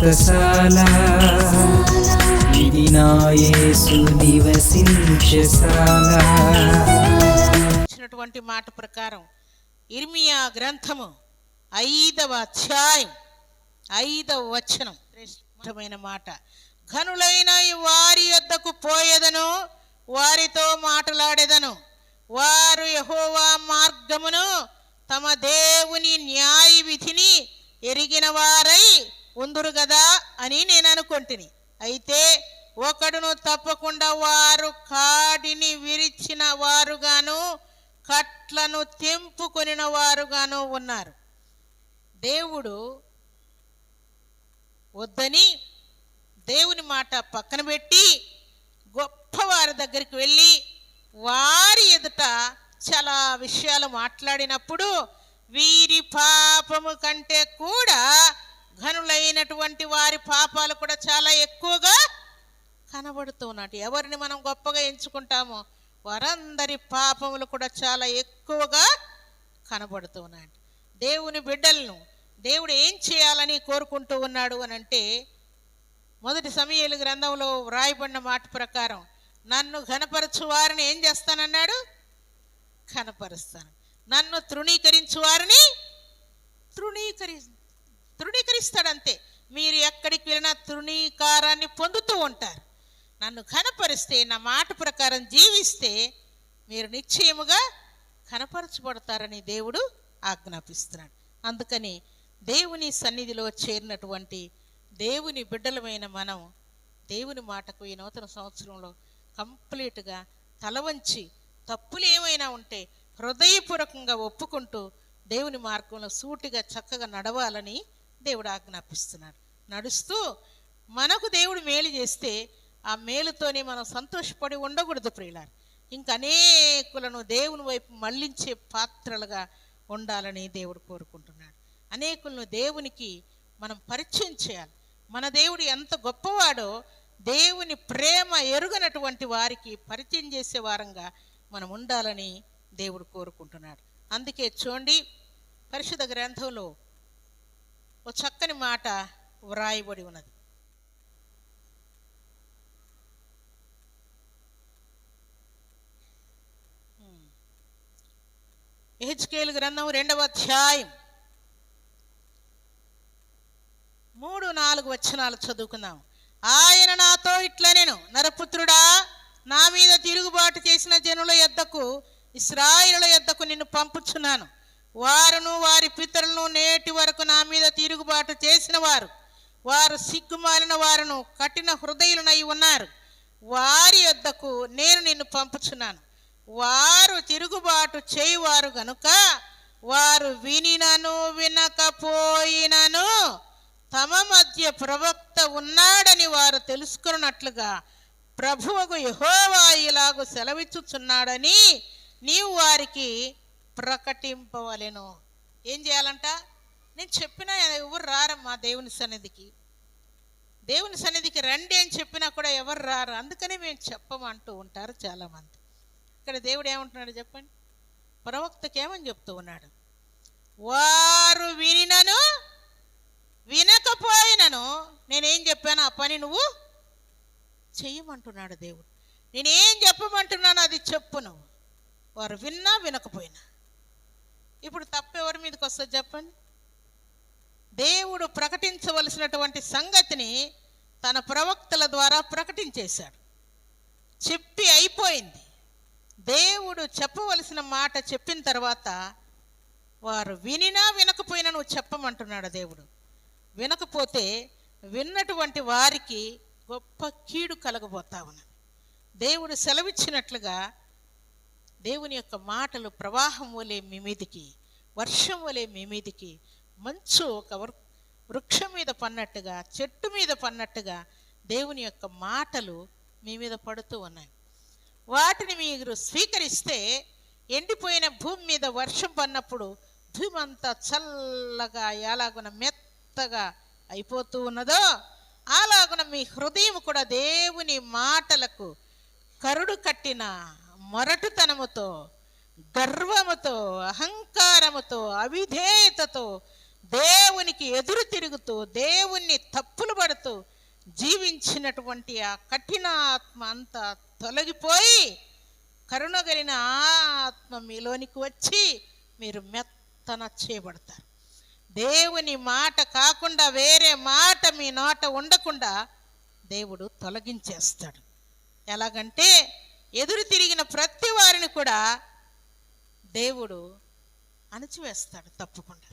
వ్రతశాల ఇది నివసించశాల ఇచ్చినటువంటి మాట ప్రకారం ఇర్మియా గ్రంథము ఐదవ అధ్యాయం ఐదవ వచనం. శ్రేష్టమైన మాట. ఘనులైన వారి యొద్దకు పోయేదను వారితో మాట్లాడేదను. వారు యహోవా మార్గమును తమ దేవుని న్యాయ విధిని ఎరిగిన వారై ఉందురు కదా అని నేను అనుకుంటుని. అయితే ఒకడును తప్పకుండా వారు కాడిని విరిచిన వారుగాను కట్లను తెంపుకొనిన వారుగాను ఉన్నారు. దేవుడు వద్దని దేవుని మాట పక్కన పెట్టి గొప్పవారి దగ్గరికి వెళ్ళి వారి ఎదుట చాలా విషయాలు మాట్లాడినప్పుడు వీరి పాపము కంటే కూడా ఘనులైనటువంటి వారి పాపాలు కూడా చాలా ఎక్కువగా కనబడుతున్నాడు ఎవరిని మనం గొప్పగా ఎంచుకుంటామో వారందరి పాపములు కూడా చాలా ఎక్కువగా కనబడుతున్నాడు దేవుని బిడ్డలను దేవుడు ఏం చేయాలని కోరుకుంటూ ఉన్నాడు అని అంటే మొదటి సమయాలు గ్రంథంలో వ్రాయబడిన మాట ప్రకారం నన్ను ఘనపరచు వారిని ఏం చేస్తానన్నాడు? కనపరుస్తాను నన్ను తృణీకరించు వారిని తృణీకరి తృణీకరిస్తాడంతే. మీరు ఎక్కడికి వెళ్ళినా తృణీకారాన్ని పొందుతూ ఉంటారు. నన్ను కనపరిస్తే నా మాట ప్రకారం జీవిస్తే మీరు నిశ్చయముగా కనపరచబడతారని దేవుడు ఆజ్ఞాపిస్తున్నాడు. అందుకని దేవుని సన్నిధిలో చేరినటువంటి దేవుని బిడ్డలమైన మనం దేవుని మాటకు ఈ నూతన సంవత్సరంలో కంప్లీట్గా తలవంచి తప్పులు ఏమైనా ఉంటే హృదయపూర్వకంగా ఒప్పుకుంటూ దేవుని మార్గంలో సూటిగా చక్కగా నడవాలని దేవుడు ఆజ్ఞాపిస్తున్నాడు. నడుస్తూ మనకు దేవుడు మేలు చేస్తే ఆ మేలుతోనే మనం సంతోషపడి ఉండకూడదు ప్రియులారు. ఇంకా అనేకులను దేవుని వైపు మళ్ళించే పాత్రలుగా ఉండాలని దేవుడు కోరుకుంటున్నాడు. అనేకులను దేవునికి మనం పరిచయం చేయాలి. మన దేవుడు ఎంత గొప్పవాడో దేవుని ప్రేమ ఎరుగనటువంటి వారికి పరిచయం చేసే వారంగా మనం ఉండాలని దేవుడు కోరుకుంటున్నాడు. అందుకే చూడండి పరిశుద్ధ గ్రంథంలో ఓ చక్కని మాట వ్రాయబడి ఉన్నది. ఎహెచ్కేలు గ్రంథం రెండవ అధ్యాయం. మూడు నాలుగు వచనాలు చదువుకుందాం ఆయన నాతో ఇట్లా నేను నరపుత్రుడా నా మీద తిరుగుబాటు చేసిన జనుల యొద్దకు ఇస్రాయిల యొద్దకు నిన్ను పంపుచున్నాను. వారును వారి పితరులను నేటి వరకు నా మీద తిరుగుబాటు చేసిన వారు వారు సిగ్గుమాలిన వారును కఠిన హృదయులనై ఉన్నారు. వారి యొద్దకు నేను నిన్ను పంపుచున్నాను. వారు తిరుగుబాటు చేయువారు గనుక వారు వినినను వినకపోయినను తమ మధ్య ప్రవక్త ఉన్నాడని వారు తెలుసుకున్నట్లుగా ప్రభువుకు యహోవా ఇలాగు సెలవిచ్చుచున్నాడని నీవు వారికి ప్రకటింపవలెను. ఏం చేయాలంట? నేను చెప్పినా ఎవరు రారమ్మా దేవుని సన్నిధికి? దేవుని సన్నిధికి రండి అని చెప్పినా కూడా ఎవరు రారు. అందుకనే మేము చెప్పమంటూ ఉంటారు చాలామంది. ఇక్కడ దేవుడు ఏమంటున్నాడు చెప్పండి? ప్రవక్తకి ఏమని చెప్తూ ఉన్నాడు? వారు వినినను వినకపోయినను నేనేం చెప్పాను? ఆ పని నువ్వు చెయ్యమంటున్నాడు దేవుడు. నేనేం చెప్పమంటున్నాను అది చెప్పు నువ్వు. వారు విన్నా వినకపోయినా. ఇప్పుడు తప్పెవరి ఎవరి మీదకి వస్తుంది చెప్పండి? దేవుడు ప్రకటించవలసినటువంటి సంగతిని తన ప్రవక్తల ద్వారా ప్రకటించేశాడు. చెప్పి అయిపోయింది. దేవుడు చెప్పవలసిన మాట చెప్పిన తర్వాత వారు వినినా వినకపోయినా నువ్వు చెప్పమంటున్నాడు దేవుడు. వినకపోతే విన్నటువంటి వారికి గొప్ప కీడు కలగబోతా ఉన్నది. దేవుడు సెలవిచ్చినట్లుగా దేవుని యొక్క మాటలు ప్రవాహం వలె మీ మీదికి వర్షం వలె మీ మీదికి మంచు ఒక వృక్షం మీద పన్నట్టుగా చెట్టు మీద పన్నట్టుగా దేవుని యొక్క మాటలు మీ మీద పడుతూ ఉన్నాయి. వాటిని మీరు స్వీకరిస్తే ఎండిపోయిన భూమి మీద వర్షం పడినప్పుడు భూమి అంతా చల్లగా ఎలాగున మెత్తగా అయిపోతూ ఉన్నదో అలాగున మీ హృదయం కూడా దేవుని మాటలకు కరుడు కట్టిన మొరటుతనముతో గర్వముతో అహంకారముతో అవిధేయతతో దేవునికి ఎదురు తిరుగుతూ దేవుణ్ణి తప్పులు పడుతూ జీవించినటువంటి ఆ కఠిన ఆత్మ అంతా తొలగిపోయి కరుణగలిగిన ఆ ఆత్మ మీలోనికి వచ్చి మీరు మెత్తన చేయబడతారు. దేవుని మాట కాకుండా వేరే మాట మీ నోట ఉండకుండా దేవుడు తొలగించేస్తాడు. ఎలాగంటే ఎదురు తిరిగిన ప్రతి వారిని కూడా దేవుడు అణచివేస్తాడు తప్పకుండా.